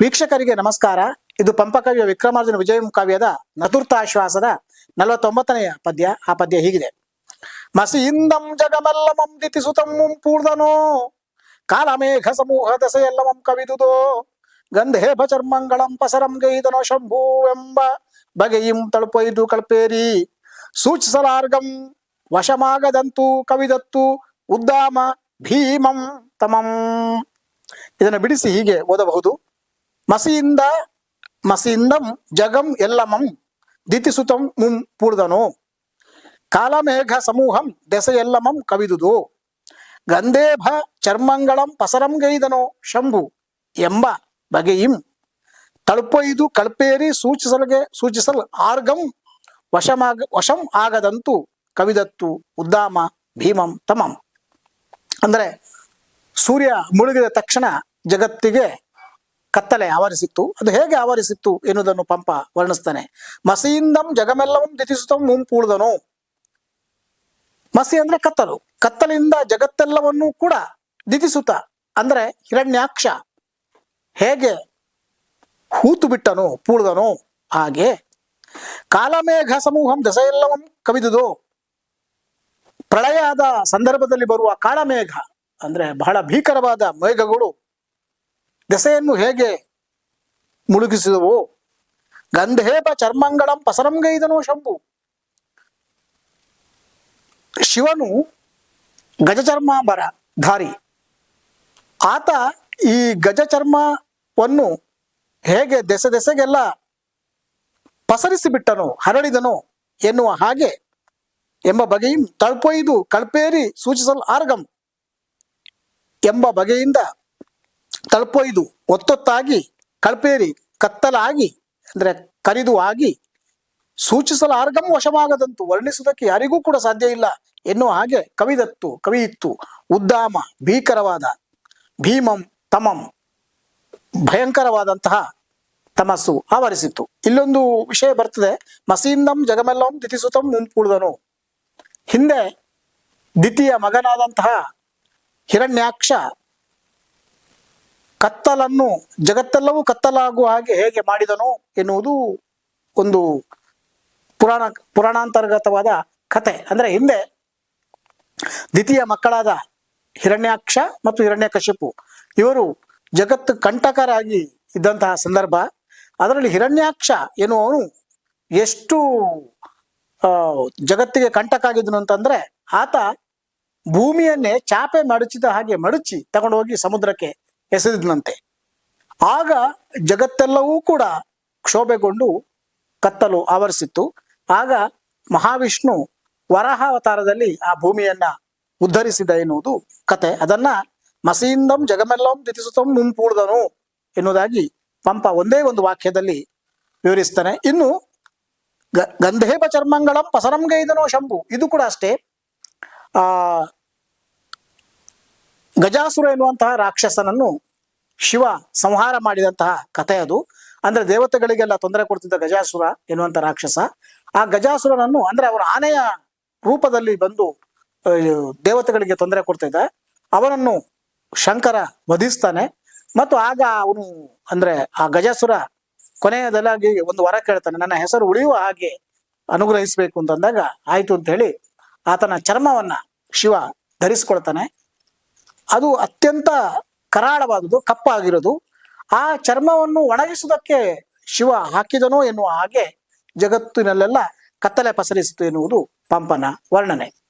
ವೀಕ್ಷಕರಿಗೆ ನಮಸ್ಕಾರ. ಇದು ಪಂಪಕವಿಯ ವಿಕ್ರಮಾರ್ಜುನ ವಿಜಯ ಕಾವ್ಯದ ನತುರ್ಥಾಶ್ವಾಸದ ನಲವತ್ತೊಂಬತ್ತನೆಯ ಪದ್ಯ. ಆ ಪದ್ಯ ಹೀಗಿದೆ. ಮಸಿಯಿಂದಂ ಜಗಮಲ್ಲಮಂ ದಿತಿಸುತಂ ಪೂರ್ಣನೋ, ಕಾಲಮೇಘ ಸಮೂಹ ದಸೆಯಲ್ಲಮಂ ಕವಿದುದೋ, ಗಂಧೇಭ ಚರ್ಮಂಗಳಂ ಪಸರಂ ಗೈದನೋ ಶಂಭೂವೆಂಬ ಬಗೆಯಿಂ ತಳುಪೊಯ್ದು ಕಳ್ಪೇರಿ. ಸೂಚಿಸಲಾರ್ಗಂ ವಶಮಾಗದಂತು ಕವಿದತ್ತು ಉದ್ದಾಮ ಭೀಮಂ ತಮಂ. ಇದನ್ನು ಬಿಡಿಸಿ ಹೀಗೆ ಓದಬಹುದು. ಮಸಿಯಿಂದ, ಮಸಿಯಿಂದಂ, ಜಗಂ, ಎಲ್ಲಮಂ, ದಿತಿಸುತಂ ಮುಂ ಪೂರ್ದನು. ಕಾಲಮೇಘ ಸಮೂಹಂ, ದೆಸೆಯೆಲ್ಲಮಂ ಕವಿದುದು. ಗಂಧೇಭ, ಚರ್ಮಂಗಳಂ, ಪಸರಂ ಗೈದನೋ, ಶಂಭು ಎಂಬ ಬಗೆಯಿಂ. ತಳುಪೊಯ್ದು ಕಲ್ಪೇರಿ ಸೂಚಿಸಲ್ಗೆ, ಸೂಚಿಸಲ್ ಆರ್ಗಂ, ವಶಮಾಗ, ವಶಂ ಆಗದಂತು ಕವಿದತ್ತು, ಉದ್ದಾಮ, ಭೀಮಂ, ತಮಂ. ಅಂದರೆ ಸೂರ್ಯ ಮುಳುಗಿದ ತಕ್ಷಣ ಜಗತ್ತಿಗೆ ಕತ್ತಲೆ ಆವರಿಸಿತ್ತು. ಅದು ಹೇಗೆ ಆವರಿಸಿತ್ತು ಎನ್ನುವುದನ್ನು ಪಂಪ ವರ್ಣಿಸ್ತಾನೆ ಮಸಿಯಿಂದಂ ಜಗಮೆಲ್ಲವಂ ದಿತಿಸುತ್ತಂ ಮುಂಪೂಳ್ದನು ಮಸಿ ಅಂದ್ರೆ ಕತ್ತಲು. ಕತ್ತಲಿಂದ ಜಗತ್ತೆಲ್ಲವನ್ನೂ ಕೂಡ ದಿತಿಸುತ್ತ. ಅಂದ್ರೆ ಹಿರಣ್ಯಾಕ್ಷ ಹೇಗೆ ಹೂತು ಬಿಟ್ಟನು ಪೂಳ್ದನು ಹಾಗೆ ಕಾಲಮೇಘ ಸಮೂಹಂ ದಸೆಯೆಲ್ಲವಂ ಕವಿದುದು. ಪ್ರಳಯದ ಸಂದರ್ಭದಲ್ಲಿ ಬರುವ ಕಾಳಮೇಘ ಅಂದ್ರೆ ಬಹಳ ಭೀಕರವಾದ ಮೇಘಗಳು ದೆಸೆಯನ್ನು ಹೇಗೆ ಮುಳುಗಿಸಿದವು, ಗಂಧೇಪ ಚರ್ಮಂಗಳಂ ಪಸರಂಗೈದನು ಶಂಭು. ಶಿವನು ಗಜಚರ್ಮಾಂಬರ ಧಾರಿ. ಆತ ಈ ಗಜಚರ್ಮವನ್ನು ಹೇಗೆ ದೆಸೆ ದೆಸೆಗೆಲ್ಲ ಪಸರಿಸಿಬಿಟ್ಟನು, ಹರಡಿದನು ಎನ್ನುವ ಹಾಗೆ ಎಂಬ ಬಗೆಯು ತಳ್ಪೊಯ್ದು ಕಳ್ಪೇರಿ ಸೂಚಿಸಲು ಆರ್ಗಂ ಎಂಬ ಬಗೆಯಿಂದ ತಳ್ಪೊಯ್ದು ಒತ್ತೊತ್ತಾಗಿ, ಕಳಪೇರಿ, ಕತ್ತಲಾಗಿ, ಅಂದ್ರೆ ಕರಿದು ಆಗಿ ಸೂಚಿಸಲು ಆರ್ಗಂ ವಶವಾಗದಂತು ವರ್ಣಿಸುವುದಕ್ಕೆ ಯಾರಿಗೂ ಕೂಡ ಸಾಧ್ಯ ಇಲ್ಲ ಎನ್ನುವ ಹಾಗೆ ಕವಿದತ್ತು, ಕವಿಯಿತ್ತು, ಉದ್ದಾಮ, ಭೀಕರವಾದ, ಭೀಮಂ, ತಮಂ, ಭಯಂಕರವಾದಂತಹ ತಮಸ್ಸು ಆವರಿಸಿತ್ತು. ಇಲ್ಲೊಂದು ವಿಷಯ ಬರ್ತದೆ, ಮಸೀಂದಂ ಜಗಮೆಲ್ಲಂ ದಿತಿಸುತಂ ಮುಂಪೂಳ್ದನು ಹಿಂದೆ ದ್ವಿತೀಯ ಮಗನಾದಂತಹ ಹಿರಣ್ಯಾಕ್ಷ ಕತ್ತಲನ್ನು, ಜಗತ್ತೆಲ್ಲವೂ ಕತ್ತಲಾಗುವ ಹಾಗೆ ಹೇಗೆ ಮಾಡಿದನು ಎನ್ನುವುದು ಒಂದು ಪುರಾಣ, ಪುರಾಣಾಂತರ್ಗತವಾದ ಕತೆ. ಅಂದ್ರೆ ಹಿಂದೆ ದ್ವಿತೀಯ ಮಕ್ಕಳಾದ ಹಿರಣ್ಯಾಕ್ಷ ಮತ್ತು ಹಿರಣ್ಯಕಶಿಪು, ಇವರು ಜಗತ್ತು ಕಂಟಕರಾಗಿ ಇದ್ದಂತಹ ಸಂದರ್ಭ. ಅದರಲ್ಲಿ ಹಿರಣ್ಯಾಕ್ಷ ಎನ್ನುವನು ಎಷ್ಟು ಜಗತ್ತಿಗೆ ಕಂಟಕ ಆಗಿದ್ದನು ಅಂತಂದ್ರೆ ಆತ ಭೂಮಿಯನ್ನೇ ಚಾಪೆ ಮಡಚಿದ ಹಾಗೆ ಮಡಚಿ ತಗೊಂಡೋಗಿ ಸಮುದ್ರಕ್ಕೆ ಎಸೆದಿದ್ನಂತೆ. ಆಗ ಜಗತ್ತೆಲ್ಲವೂ ಕೂಡ ಕ್ಷೋಭೆಗೊಂಡು ಕತ್ತಲು ಆವರಿಸಿತ್ತು. ಆಗ ಮಹಾವಿಷ್ಣು ವರಾಹ ಅವತಾರದಲ್ಲಿ ಆ ಭೂಮಿಯನ್ನ ಉದ್ಧರಿಸಿದ ಎನ್ನುವುದು ಕತೆ. ಅದನ್ನ ಮಸಿಯಿಂದಂ ಜಗಮೆಲ್ಲಂ ದಿತಿಸುತ್ತಂ ಮುಂಪೂಡ್ದನು ಎನ್ನುವುದಾಗಿ ಪಂಪ ಒಂದೇ ಒಂದು ವಾಕ್ಯದಲ್ಲಿ ವಿವರಿಸ್ತಾನೆ. ಇನ್ನು ಗಂಧೇಪ ಚರ್ಮಂಗಳಂ ಪಸರಂಗೈದನೋ ಶಂಭು. ಇದು ಕೂಡ ಅಷ್ಟೇ. ಆ ಗಜಾಸುರ ಎನ್ನುವಂತಹ ರಾಕ್ಷಸನನ್ನು ಶಿವ ಸಂಹಾರ ಮಾಡಿದಂತಹ ಕಥೆ ಅದು. ಅಂದ್ರೆ ದೇವತೆಗಳಿಗೆಲ್ಲ ತೊಂದರೆ ಕೊಡ್ತಿದ್ದ ಗಜಾಸುರ ಎನ್ನುವಂತ ರಾಕ್ಷಸ. ಆ ಗಜಾಸುರನನ್ನು ಅಂದ್ರೆ ಅವರ ಆನೆಯ ರೂಪದಲ್ಲಿ ಬಂದು ದೇವತೆಗಳಿಗೆ ತೊಂದರೆ ಕೊಡ್ತಿದ್ದ ಅವನನ್ನು ಶಂಕರ ವಧಿಸ್ತಾನೆ. ಮತ್ತು ಆಗ ಅವನು ಅಂದ್ರೆ ಆ ಗಜಾಸುರ ಕೊನೆಯದಲ್ಲಾಗಿ ಒಂದು ವರ ಕೇಳ್ತಾನೆ, ನನ್ನ ಹೆಸರು ಉಳಿಯುವ ಹಾಗೆ ಅನುಗ್ರಹಿಸಬೇಕು ಅಂತಂದಾಗ, ಆಯ್ತು ಅಂತ ಹೇಳಿ ಆತನ ಚರ್ಮವನ್ನ ಶಿವ ಧರಿಸ್ಕೊಳ್ತಾನೆ. ಅದು ಅತ್ಯಂತ ಕರಾಳವಾದುದು ಕಪ್ಪಾಗಿರೋದು. ಆ ಚರ್ಮವನ್ನು ಒಣಗಿಸುವುದಕ್ಕೆ ಶಿವ ಹಾಕಿದನೋ ಎನ್ನುವ ಹಾಗೆ ಜಗತ್ತಿನಲ್ಲೆಲ್ಲ ಕತ್ತಲೆ ಪಸರಿಸಿತು ಎನ್ನುವುದು ಪಂಪನ ವರ್ಣನೆ.